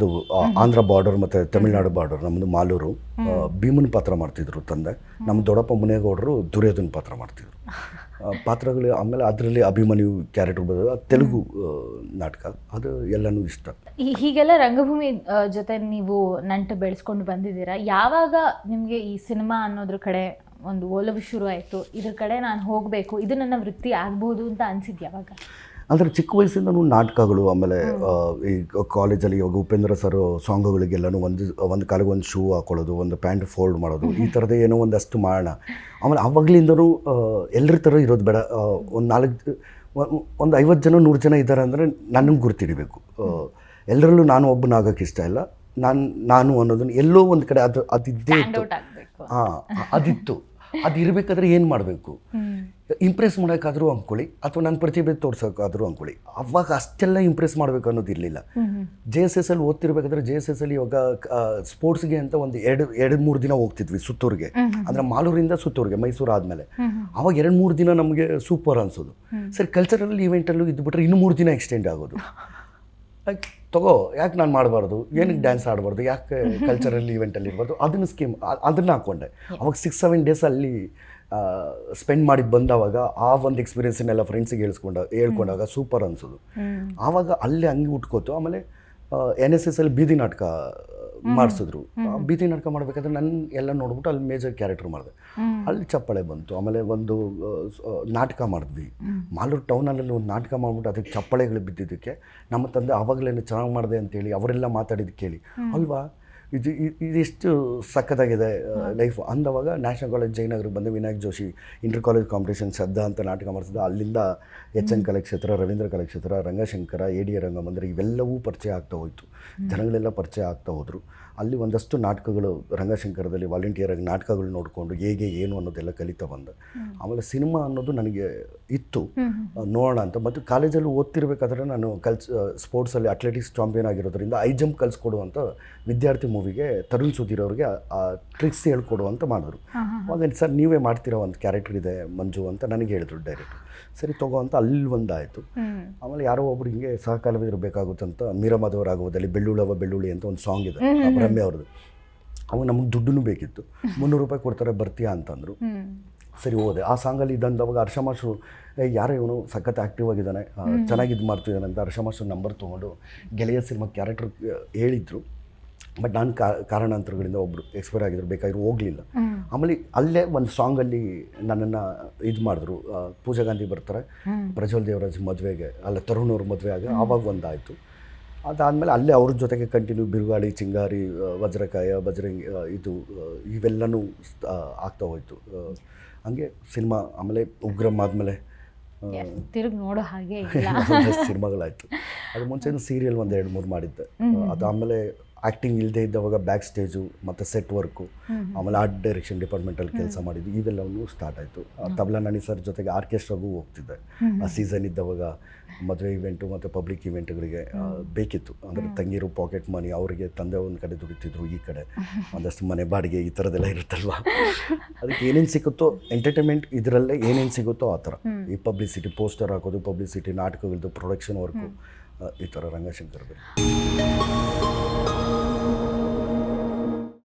ನಮ್ಮದು ಆಂಧ್ರ ಬಾರ್ಡರ್ ಮತ್ತು ತಮಿಳ್ನಾಡು ಬಾರ್ಡರ್ ನಮ್ಮದು ಮಾಲೂರು ಭೀಮನ ಪಾತ್ರ ಮಾಡ್ತಿದ್ರು ತಂದೆ. ನಮ್ಮ ದೊಡ್ಡಪ್ಪ ಮುನೇಗೌಡರು ದುರ್ಯೋಧನ ಪಾತ್ರ ಮಾಡ್ತಿದ್ರು. ಪಾತ್ರಗಳು ಆಮೇಲೆ ಅದರಲ್ಲಿ ಅಭಿಮನ್ಯು ಕ್ಯಾರೆಕ್ಟರ್ ಬರೋದು ತೆಲುಗು ನಾಟಕ. ಅದು ಎಲ್ಲನೂ ಇಷ್ಟ. ಹೀಗೆಲ್ಲ ರಂಗಭೂಮಿ ಜೊತೆ ನೀವು ನಂಟು ಬೆಳೆಸ್ಕೊಂಡು ಬಂದಿದ್ದೀರಾ? ಯಾವಾಗ ನಿಮಗೆ ಈ ಸಿನಿಮಾ ಅನ್ನೋದ್ರ ಕಡೆ ಒಂದು ಒಲವು ಶುರು ಆಯಿತು ಇದ್ರ ಕಡೆ ನಾನು ಹೋಗಬೇಕು. ಇದು ನನ್ನ ವೃತ್ತಿ ಆಗ್ಬೋದು ಅಂತ ಅನ್ಸಿದ್ ಅಂದರೆ ಚಿಕ್ಕ ವಯಸ್ಸಿಂದನೂ ನಾಟಕಗಳು ಆಮೇಲೆ ಈ ಕಾಲೇಜಲ್ಲಿ ಇವಾಗ ಉಪೇಂದ್ರ ಸರ್ ಸಾಂಗ್ಗಳಿಗೆಲ್ಲನೂ ಒಂದು ಒಂದು ಕಾಲಿಗೆ ಒಂದು ಶೂ ಹಾಕೊಳ್ಳೋದು ಒಂದು ಪ್ಯಾಂಟ್ ಫೋಲ್ಡ್ ಮಾಡೋದು ಈ ಥರದೇ ಏನೋ ಒಂದಷ್ಟು ಮಾಡೋಣ. ಆಮೇಲೆ ಆವಾಗಲಿಂದನೂ ಎಲ್ಲರ ಥರ ಇರೋದು ಬೇಡ. ಒಂದು ನಾಲ್ಕು ಒಂದು ಐವತ್ತು ಜನ ನೂರು ಜನ ಇದ್ದಾರೆ ಅಂದರೆ ನನಗೆ ಗುರ್ತಿಡಿಬೇಕು. ಎಲ್ಲರಲ್ಲೂ ನಾನು ಒಬ್ಬನಾಗಕ್ಕೆ ಇಷ್ಟ ಇಲ್ಲ. ನಾನು ನಾನು ಅನ್ನೋದನ್ನು ಎಲ್ಲೋ ಒಂದು ಕಡೆ ಅದು ಅದಿದ್ದೇ ಇತ್ತು. ಹಾಂ ಅದಿತ್ತು. ಅದು ಇರಬೇಕಾದ್ರೆ ಏನು ಮಾಡಬೇಕು? ಇಂಪ್ರೆಸ್ ಮಾಡೋಕ್ಕಾದರೂ ಅಂದ್ಕೊಳ್ಳಿ ಅಥವಾ ನನ್ನ ಪ್ರತಿಭೆ ತೋರ್ಸೋಕ್ಕಾದರೂ ಅಂದ್ಕೊಳ್ಳಿ ಅವಾಗ ಅಷ್ಟೆಲ್ಲ ಇಂಪ್ರೆಸ್ ಮಾಡಬೇಕು ಅನ್ನೋದು ಇರಲಿಲ್ಲ ಜೆ ಎಸ್ ಎಸ್ ಅಲ್ಲಿ ಓದ್ತಿರ್ಬೇಕಾದ್ರೆ ಜೆ ಎಸ್ ಎಸ್ ಅಲ್ಲಿ ಇವಾಗ ಸ್ಪೋರ್ಟ್ಸ್ಗೆ ಅಂತ ಒಂದು ಎರಡು ಎರಡು ಮೂರು ದಿನ ಹೋಗ್ತಿದ್ವಿ ಸುತ್ತೂರಿಗೆ. ಅಂದರೆ ಮಾಲೂರಿಂದ ಸುತ್ತೂರಿಗೆ ಮೈಸೂರು ಆದಮೇಲೆ. ಅವಾಗ ಎರಡು ಮೂರು ದಿನ ನಮಗೆ ಸೂಪರ್ ಅನ್ಸೋದು. ಸರಿ ಕಲ್ಚರಲ್ ಈವೆಂಟಲ್ಲೂ ಇದ್ಬಿಟ್ರೆ ಇನ್ನೂ ಮೂರು ದಿನ ಎಕ್ಸ್ಟೆಂಡ್ ಆಗೋದು. ಯಾಕ್ ತಗೋ ಯಾಕೆ ನಾನು ಮಾಡಬಾರ್ದು? ಏನಕ್ಕೆ ಡ್ಯಾನ್ಸ್ ಆಡಬಾರ್ದು? ಯಾಕೆ ಕಲ್ಚರಲ್ ಈವೆಂಟಲ್ಲಿ ಇರಬಾರ್ದು ಅದನ್ನು ಸ್ಕೀಮ್ ಅದನ್ನು ಹಾಕ್ಕೊಂಡೆ ಅವಾಗ ಸಿಕ್ಸ್ ಸೆವೆನ್ ಡೇಸ್ ಅಲ್ಲಿ ಸ್ಪೆಂಡ್ ಮಾಡಿ ಬಂದವಾಗ ಆ ಒಂದು ಎಕ್ಸ್ಪೀರಿಯನ್ಸನ್ನೆಲ್ಲ ಫ್ರೆಂಡ್ಸಿಗೆ ಹೇಳ್ಸ್ಕೊಂಡ ಹೇಳ್ಕೊಂಡಾಗ ಸೂಪರ್ ಅನಿಸೋದು. ಆವಾಗ ಅಲ್ಲೇ ಹಂಗೆ ಉಟ್ಕೋತು. ಆಮೇಲೆ ಎನ್ ಎಸ್ ಎಸ್ ಅಲ್ಲಿ ಬೀದಿ ನಾಟಕ ಮಾಡಿಸಿದ್ರು. ಬೀದಿ ನಾಟಕ ಮಾಡ್ಬೇಕಾದ್ರೆ ನನ್ನ ಎಲ್ಲ ನೋಡ್ಬಿಟ್ಟು ಅಲ್ಲಿ ಮೇಜರ್ ಕ್ಯಾರೆಕ್ಟರ್ ಮಾಡಿದೆ. ಅಲ್ಲಿ ಚಪ್ಪಾಳೆ ಬಂತು ಆಮೇಲೆ ಒಂದು ನಾಟಕ ಮಾಡಿದ್ವಿ. ಮಾಲೂರು ಟೌನಲ್ಲಿ ಒಂದು ನಾಟಕ ಮಾಡ್ಬಿಟ್ಟು ಅದಕ್ಕೆ ಚಪ್ಪಾಳೆಗಳು ಬಿದ್ದಿದ್ದಕ್ಕೆ ನಮ್ಮ ತಂದೆ ಆವಾಗಲೇ ಚೆನ್ನಾಗಿ ಮಾಡಿದೆ ಅಂತೇಳಿ ಅವರೆಲ್ಲ ಮಾತಾಡಿದ್ದು ಕೇಳಿ. ಅಲ್ವಾ? ಇದು ಇದಿಷ್ಟು ಸಖತ್ತಾಗಿದೆ ಲೈಫ್ ಅಂದವಾಗ ನ್ಯಾಷನಲ್ ಕಾಲೇಜ್ ಜಯನಗರಕ್ಕೆ ಬಂದು Vinayak Joshi inter college competition Shraddha ಅಂತ ನಾಟಕ ಮಾಡಿಸಿದ ಅಲ್ಲಿಂದ H N Kalakshetra Ravindra Kalakshetra Rangashankara A D Rangamandira ಇವೆಲ್ಲವೂ ಪರಿಚಯ ಆಗ್ತಾ ಹೋಯಿತು. ಜನಗಳೆಲ್ಲ ಪರಿಚಯ ಆಗ್ತಾ ಹೋದರು. ಅಲ್ಲಿ ಒಂದಷ್ಟು ನಾಟಕಗಳು ರಂಗಶಂಕರದಲ್ಲಿ ವಾಲಂಟಿಯರ್ ಆಗಿ ನಾಟಕಗಳು ನೋಡಿಕೊಂಡು ಹೇಗೆ ಏನು ಅನ್ನೋದೆಲ್ಲ ಕಲಿತಾ ಬಂದೆ. ಆಮೇಲೆ ಸಿನಿಮಾ ಅನ್ನೋದು ನನಗೆ ಇತ್ತು. ನೋಡೋಣ ಅಂತ. ಮತ್ತು ಕಾಲೇಜಲ್ಲಿ ಓದ್ತಿರ್ಬೇಕಾದ್ರೆ ನಾನು ಕಲ್ಸ್ ಸ್ಪೋರ್ಟ್ಸಲ್ಲಿ ಅಥ್ಲೆಟಿಕ್ಸ್ ಚಾಂಪಿಯನ್ ಆಗಿರೋದ್ರಿಂದ ಐ ಜಂಪ್ ಕಲಿಸ್ಕೊಡುವಂಥ ವಿದ್ಯಾರ್ಥಿ ಮೂವಿಗೆ ತರುಣ್ ಸುಧೀರ್ ಅವ್ರಿಗೆ ಆ ಟ್ರಿಕ್ಸ್ ಹೇಳ್ಕೊಡು ಅಂತ ಮಾಡಿದ್ರು. ಅವಾಗ ಸರ್ ನೀವೇ ಮಾಡ್ತಿರೋ ಒಂದು ಕ್ಯಾರೆಕ್ಟರ್ ಇದೆ ಮಂಜು ಅಂತ ನನಗೆ ಹೇಳಿದ್ರು ಡೈರೆಕ್ಟ್ ಸರಿ ತಗೋ ಅಂತ ಅಲ್ಲಿ ಒಂದಾಯಿತು. ಆಮೇಲೆ ಯಾರೋ ಒಬ್ರು ಹಿಂಗೆ ಸಹಕಾಲವಿದ್ರು ಬೇಕಾಗುತ್ತಂತ ಮೀರಮಾಧವರಾಗುವುದಲ್ಲಿ ಬೆಳ್ಳುಳವ ಬೆಳ್ಳುಳ್ಳಿ ಅಂತ ಒಂದು ಸಾಂಗ್ ಇದೆ ರಮ್ಯ ಅವ್ರದ್ದು. ಅವಾಗ ನಮಗೆ ದುಡ್ಡು ಬೇಕಿತ್ತು. ಮುನ್ನೂರು ರೂಪಾಯಿ ಕೊಡ್ತಾರೆ ಬರ್ತೀಯಾ ಅಂತಂದ್ರು. ಸರಿ ಹೋದೆ. ಆ ಸಾಂಗಲ್ಲಿ ಇದ್ದಂದು ಅವಾಗ ಹರ್ಷಮಾಶು ಮಾಸ್ಟ್ರು ಏ ಯಾರೋ ಇವನು ಸಖತ್ ಆ್ಯಕ್ಟಿವ್ ಆಗಿದ್ದಾನೆ. ಚೆನ್ನಾಗಿ ಇದು ಮಾಡ್ತಿದ್ದಾನೆ ಅಂತ ಹರ್ಷ ಮಾಸ್ಟ್ರು ನಂಬರ್ ತೊಗೊಂಡು ಗೆಳೆಯ ಸಿನಿಮಾ ಕ್ಯಾರೆಕ್ಟರ್ ಹೇಳಿದರು. ಬಟ್ ನಾನು ಕಾರಣಾಂತರಗಳಿಂದ ಒಬ್ಬರು ಎಕ್ಸ್ಪೈರ್ ಆಗಿದ್ರು ಬೇಕಾದ್ರೂ ಹೋಗಲಿಲ್ಲ. ಆಮೇಲೆ ಅಲ್ಲೇ ಒಂದು ಸಾಂಗಲ್ಲಿ ನನ್ನನ್ನು ಇದು ಮಾಡಿದ್ರು. ಪೂಜಾ ಗಾಂಧಿ ಬರ್ತಾರೆ. ಪ್ರಜ್ವಲ್ ದೇವರಾಜ್ ಮದುವೆಗೆ ಅಲ್ಲ ತರುಣ್ ಅವ್ರ ಮದುವೆ ಆಗ ಆವಾಗ ಒಂದಾಯಿತು. ಅದಾದಮೇಲೆ ಅಲ್ಲೇ ಅವ್ರ ಜೊತೆಗೆ ಕಂಟಿನ್ಯೂ ಬಿರುಗಾಳಿ ಚಿಂಗಾರಿ ವಜ್ರಕಾಯ ಬಜರಂಗಿ ಇದು ಇವೆಲ್ಲನೂ ಆಗ್ತಾ ಹೋಯಿತು. ಹಂಗೆ ಸಿನಿಮಾ ಆಮೇಲೆ ಉಗ್ರಮ್ ಆದಮೇಲೆ ತಿರುಗಿ ನೋಡೋ ಹಾಗೆ ಸಿನಿಮಾಗಳಾಯಿತು. ಅದು ಮುಂಚೆ ಸೀರಿಯಲ್ ಒಂದು ಎರಡು ಮೂರು ಮಾಡಿದ್ದೆ. ಅದಾದಮೇಲೆ ಆ್ಯಕ್ಟಿಂಗ್ ಇಲ್ಲದೆ ಇದ್ದವಾಗ ಬ್ಯಾಕ್ ಸ್ಟೇಜು ಮತ್ತು ಸೆಟ್ ವರ್ಕು ಆಮೇಲೆ ಆರ್ಟ್ ಡೈರೆಕ್ಷನ್ ಡಿಪಾರ್ಟ್ಮೆಂಟಲ್ಲಿ ಕೆಲಸ ಮಾಡಿದ್ದು ಇವೆಲ್ಲವೂ ಸ್ಟಾರ್ಟ್ ಆಯಿತು. ತಬಲಾ ನಾಣಿ ಸರ್ ಜೊತೆಗೆ ಆರ್ಕೆಸ್ಟ್ರಾಗೂ ಹೋಗ್ತಿದ್ದೆ. ಆ ಸೀಸನ್ ಇದ್ದವಾಗ ಮದುವೆ ಇವೆಂಟು ಮತ್ತು ಪಬ್ಲಿಕ್ ಇವೆಂಟ್ಗಳಿಗೆ ಬೇಕಿತ್ತು. ಅಂದರೆ ತಂಗಿರು ಪಾಕೆಟ್ ಮನಿ ಅವರಿಗೆ ತಂದೆ ಒಂದು ಕಡೆ ದುಡಿತಿದ್ರು ಈ ಕಡೆ. ಒಂದಷ್ಟು ಮನೆ ಬಾಡಿಗೆ ಈ ಥರದ್ದೆಲ್ಲ ಇರುತ್ತಲ್ವ? ಅದಕ್ಕೆ ಏನೇನು ಸಿಗುತ್ತೋ ಎಂಟರ್ಟೈನ್ಮೆಂಟ್ ಇದರಲ್ಲೇ ಏನೇನು ಸಿಗುತ್ತೋ ಆ ಥರ. ಈ ಪಬ್ಲಿಸಿಟಿ ಪೋಸ್ಟರ್ ಹಾಕೋದು ಪಬ್ಲಿಸಿಟಿ ನಾಟಕಗಳದ್ದು ಪ್ರೊಡಕ್ಷನ್ ವರ್ಕು ಈ ಥರ ರಂಗಶಂಕರದಲ್ಲಿ